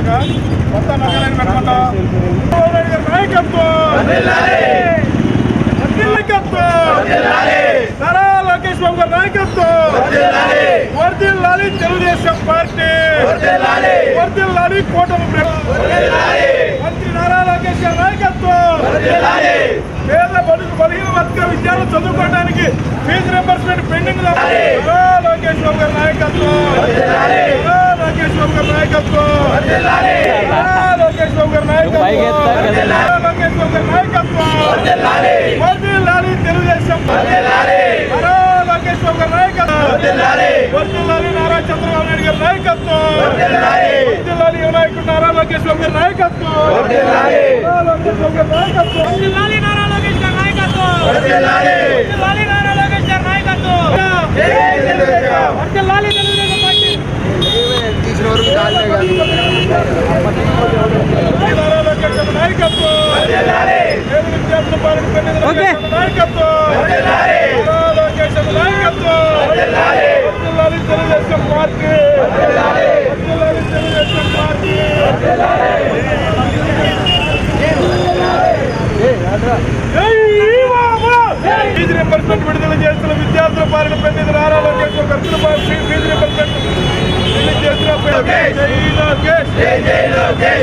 అలాగా కొత్త నగరాన్ని పెట్టుకుంటా నారా లోకేష్ బాబు గారి నాయకత్వం. వర్దిల్లాలి తెలుగుదేశం పార్టీ. వర్దిల్లాలి కూటమి ప్రభుత్వం. మంత్రి నారా లోకేష్ గారి నాయకత్వం పేద బడుగు బలహీన వర్గ విద్యార్థులు చదువుకోవడానికి ఫీజు రింబర్స్మెంట్ పెండింగ్లో నారా లోకేష్ బాబు గారి నాయకత్వం నారా లోకేష్ బాబు గారి నాయకత్వం నారా లోకేష్ బాబు గారి నాయకత్వం నారా లోకేష్ బాబు గారి నాయకత్వం వర్ధిల్లాలి తెలుగుదేశం నారా లోకేష్ బాబు గారి నాయకత్వం వర్ధిల్లాలి నారా చంద్రబాబు నాయుడు గారి నాయకత్వం వర్ధిల్లాలి యువనాయకుడు నారా లోకేష్ బాబు గారి నాయకత్వం నారా లోకేష్ బాబు గారి నాయకత్వం లోకేష్ గారి నాయకత్వం వర్ధిల్లాలి Telugu Desam party Telugu Desam party! Fees reimbursement విడుదల చేస్తున్న విద్యార్థుల పాలన పెన్నిధి నారా లోకేష్ గారు ఖర్చుల ఫీజు రింబర్స్మెంట్ విడుదల చేస్తున్న జై లోకేష్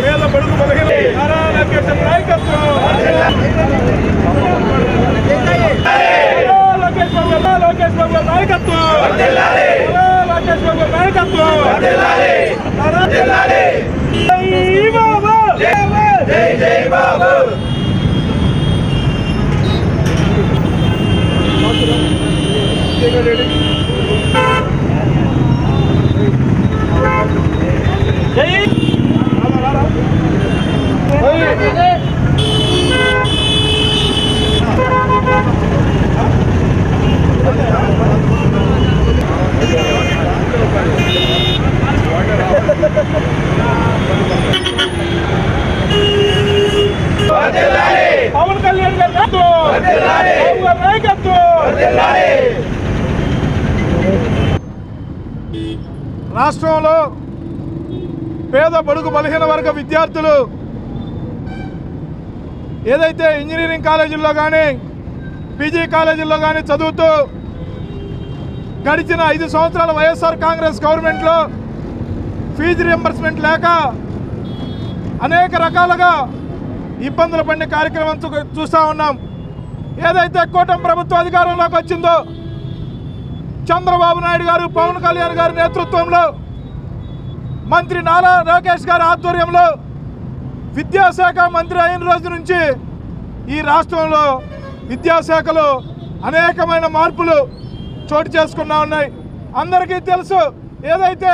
పేద బడుగు బలహీన నారా లోకేష్ గారి నాయకత్వం నారా లోకేష్ బాబు గారు, నారా లోకేష్ బాబు గారి నాయకత్వం నారా లోకేష్ బాబు గారి నాయకత్వం నారా- జై బాబా! జై బాబా! పవన్ కళ్యాణ్ గారి నాయకత్వం బాబు గారి నాయకత్వం రాష్ట్రంలో పేద బడుగు బలహీన వర్గ విద్యార్థులు ఏదైతే ఇంజనీరింగ్ కాలేజీల్లో కానీ పీజీ కాలేజీల్లో కానీ చదువుతూ గడిచిన ఐదు సంవత్సరాల వైఎస్ఆర్ కాంగ్రెస్ గవర్నమెంట్లో ఫీజు రియంబర్స్మెంట్ లేక అనేక రకాలుగా ఇబ్బందులు పడిన కార్యక్రమం చూస్తూ చూస్తా ఉన్నాం. ఏదైతే కూటమి ప్రభుత్వ అధికారంలోకి వచ్చిందో చంద్రబాబు నాయుడు గారు పవన్ కళ్యాణ్ గారి నేతృత్వంలో మంత్రి నారా లోకేష్ గారి ఆధ్వర్యంలో విద్యాశాఖ మంత్రి అయిన రోజు నుంచి ఈ రాష్ట్రంలో విద్యాశాఖలో అనేకమైన మార్పులు చోటు చేసుకున్నా ఉన్నాయి. అందరికీ తెలుసు ఏదైతే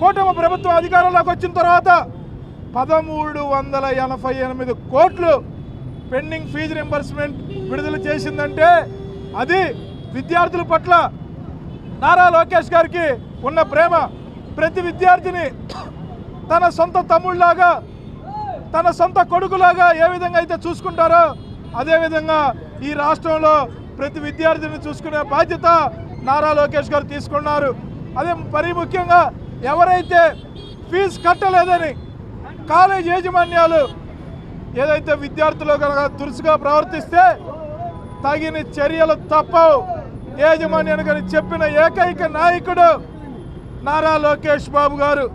కూటమి ప్రభుత్వం అధికారంలోకి వచ్చిన తర్వాత పదమూడు వందల ఎనభై ఎనిమిది కోట్లు పెండింగ్ ఫీజు రింబర్స్మెంట్ విడుదల చేసిందంటే అది విద్యార్థుల పట్ల నారా లోకేష్ గారికి ఉన్న ప్రేమ ప్రతి విద్యార్థిని తన సొంత తమ్ముళ్ళాగా తన సొంత కొడుకులాగా ఏ విధంగా అయితే చూసుకుంటారో అదేవిధంగా ఈ రాష్ట్రంలో ప్రతి విద్యార్థిని చూసుకునే బాధ్యత నారా లోకేష్ గారు తీసుకున్నారు. అదే మరీ ముఖ్యంగా ఎవరైతే ఫీజు కట్టలేదని కాలేజ్ యాజమాన్యాలు ఏదైతే విద్యార్థులు కనుక దురుసుగా ప్రవర్తిస్తే తగిన చర్యలు తప్పవు. యాజమాన్యాన్ని కానీ చెప్పిన ఏకైక నాయకుడు నారా లోకేష్ బాబు గారు.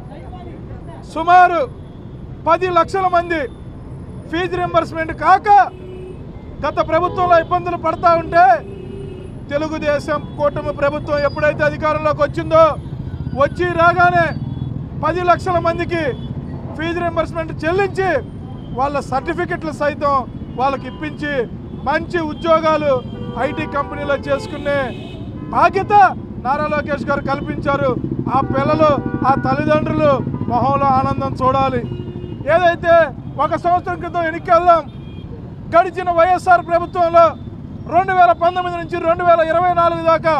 సుమారు పది లక్షల మంది ఫీజు రింబర్స్మెంట్ కాక గత ప్రభుత్వంలో ఇబ్బందులు పడతా ఉంటే తెలుగుదేశం కూటమి ప్రభుత్వం ఎప్పుడైతే అధికారంలోకి వచ్చిందో వచ్చి రాగానే పది లక్షల మందికి ఫీజు రింబర్స్మెంట్ చెల్లించి వాళ్ళ సర్టిఫికెట్లు సైతం వాళ్ళకి ఇప్పించి మంచి ఉద్యోగాలు ఐటీ కంపెనీలో చేసుకునే బాధ్యత నారా లోకేష్ గారు కల్పించారు. ఆ పిల్లలు ఆ తల్లిదండ్రులు మొహంలో ఆనందం చూడాలి. ఏదైతే ఒక సంవత్సరం క్రితం ఎన్నికెళ్దాం గడిచిన వైఎస్ఆర్ ప్రభుత్వంలో రెండు వేల పంతొమ్మిది నుంచి రెండు వేల ఇరవై నాలుగు దాకా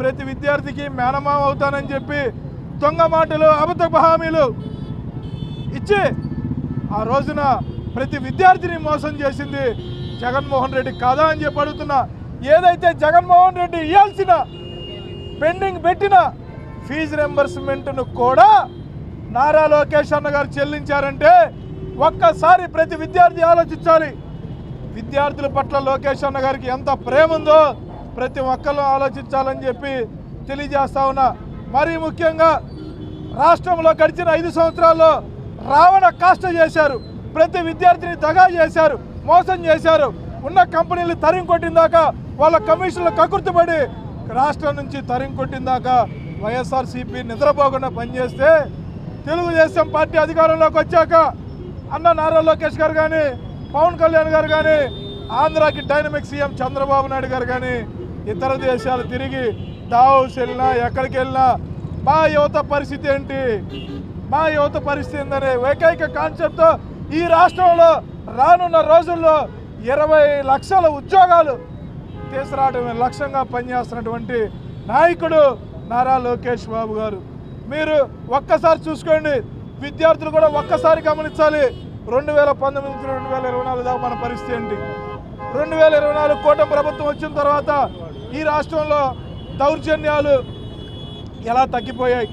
ప్రతి విద్యార్థికి మేనమామ అవుతానని చెప్పి దొంగ మాటలు అబద్ధపు హామీలు ఇచ్చి ఆ రోజున ప్రతి విద్యార్థిని మోసం చేసింది జగన్మోహన్ రెడ్డి కాదా అని చెప్పి అడుగుతున్నా. ఏదైతే జగన్మోహన్ రెడ్డి ఇవ్వాల్సిన పెండింగ్ పెట్టిన ఫీజు రెంబర్స్మెంట్ను కూడా నారా లోకేష్ అన్న గారు చెల్లించారంటే ఒక్కసారి ప్రతి విద్యార్థి ఆలోచించాలి. విద్యార్థుల పట్ల లోకేష్ అన్న గారికి ఎంత ప్రేమ ఉందో ప్రతి ఒక్కరు ఆలోచించాలని చెప్పి తెలియజేస్తా ఉన్నా. మరీ ముఖ్యంగా రాష్ట్రంలో గడిచిన ఐదు సంవత్సరాల్లో రావణ కాష్ట చేశారు. ప్రతి విద్యార్థిని దగా చేశారు మోసం చేశారు. ఉన్న కంపెనీలు తరిం కొట్టిందాక వాళ్ళ కమిషన్లు కకుర్తిపడి రాష్ట్రం నుంచి తరిం కొట్టిందాక వైఎస్ఆర్సీపీ నిద్రపోకుండా పనిచేస్తే తెలుగుదేశం పార్టీ అధికారంలోకి వచ్చాక అన్న నారా లోకేష్ గారు కానీ పవన్ కళ్యాణ్ గారు కానీ ఆంధ్రాకి డైనమిక్ సీఎం చంద్రబాబు నాయుడు గారు కానీ ఇతర దేశాలు తిరిగి దావోస్ వెళ్ళినా ఎక్కడికి వెళ్ళినా మా యువత పరిస్థితి ఏంటి? మా యువత పరిస్థితి ఏందనే ఏకైక కాన్సెప్ట్తో ఈ రాష్ట్రంలో రానున్న రోజుల్లో ఇరవై లక్షల ఉద్యోగాలు తీసుకురావడమే లక్ష్యంగా పనిచేస్తున్నటువంటి నాయకుడు నారా లోకేష్ బాబు గారు. మీరు ఒక్కసారి చూసుకోండి. విద్యార్థులు కూడా ఒక్కసారి గమనించాలి. రెండు వేల పంతొమ్మిది నుంచి రెండు వేల ఇరవై నాలుగు దాకా మన పరిస్థితి ఏంటి? రెండు వేల ఇరవై నాలుగు కూటమి ప్రభుత్వం వచ్చిన తర్వాత ఈ రాష్ట్రంలో దౌర్జన్యాలు ఎలా తగ్గిపోయాయి?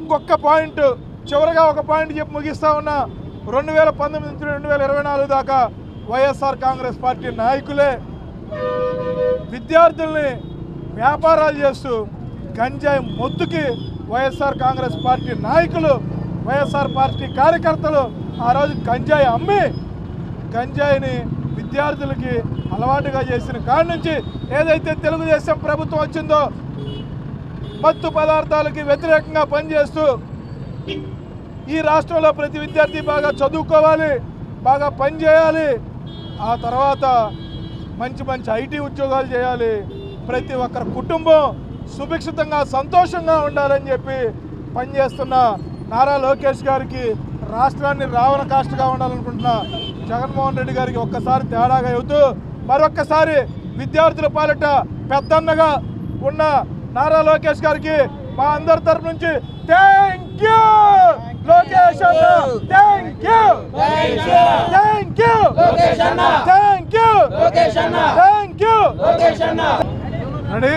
ఇంకొక పాయింట్ చివరగా ఒక పాయింట్ చెప్పి ముగిస్తా ఉన్నా. రెండు వేల పంతొమ్మిది నుంచి రెండు వేల ఇరవై నాలుగు దాకా వైఎస్ఆర్ కాంగ్రెస్ పార్టీ నాయకులే విద్యార్థుల్ని వ్యాపారాలు చేస్తూ గంజాయి మొత్తుకి వైఎస్ఆర్ కాంగ్రెస్ పార్టీ నాయకులు వైఎస్ఆర్ పార్టీ కార్యకర్తలు ఆ రోజు గంజాయి అమ్మి గంజాయిని విద్యార్థులకి అలవాటుగా చేసిన కాడి నుంచి ఏదైతే తెలుగుదేశం ప్రభుత్వం వచ్చిందో మత్తు పదార్థాలకి వ్యతిరేకంగా పనిచేస్తూ ఈ రాష్ట్రంలో ప్రతి విద్యార్థి బాగా చదువుకోవాలి బాగా పనిచేయాలి ఆ తర్వాత మంచి మంచి ఐటీ ఉద్యోగాలు చేయాలి. ప్రతి ఒక్కరి కుటుంబం సుభిక్షితంగా సంతోషంగా ఉండాలని చెప్పి పనిచేస్తున్న నారా లోకేష్ గారికి రాష్ట్రాన్ని రావణ కాష్టగా ఉండాలనుకుంటున్న జగన్మోహన్ రెడ్డి గారికి ఒక్కసారి తేడాగా అవుతూ మరొక్కసారి విద్యార్థుల పాలిట పెద్దన్నగా ఉన్న నారా లోకేష్ గారికి మా అందరి తరపు నుంచి థ్యాంక్ యూ లోకేష్ అన్న thank you thank you. Thank you. Thank you ready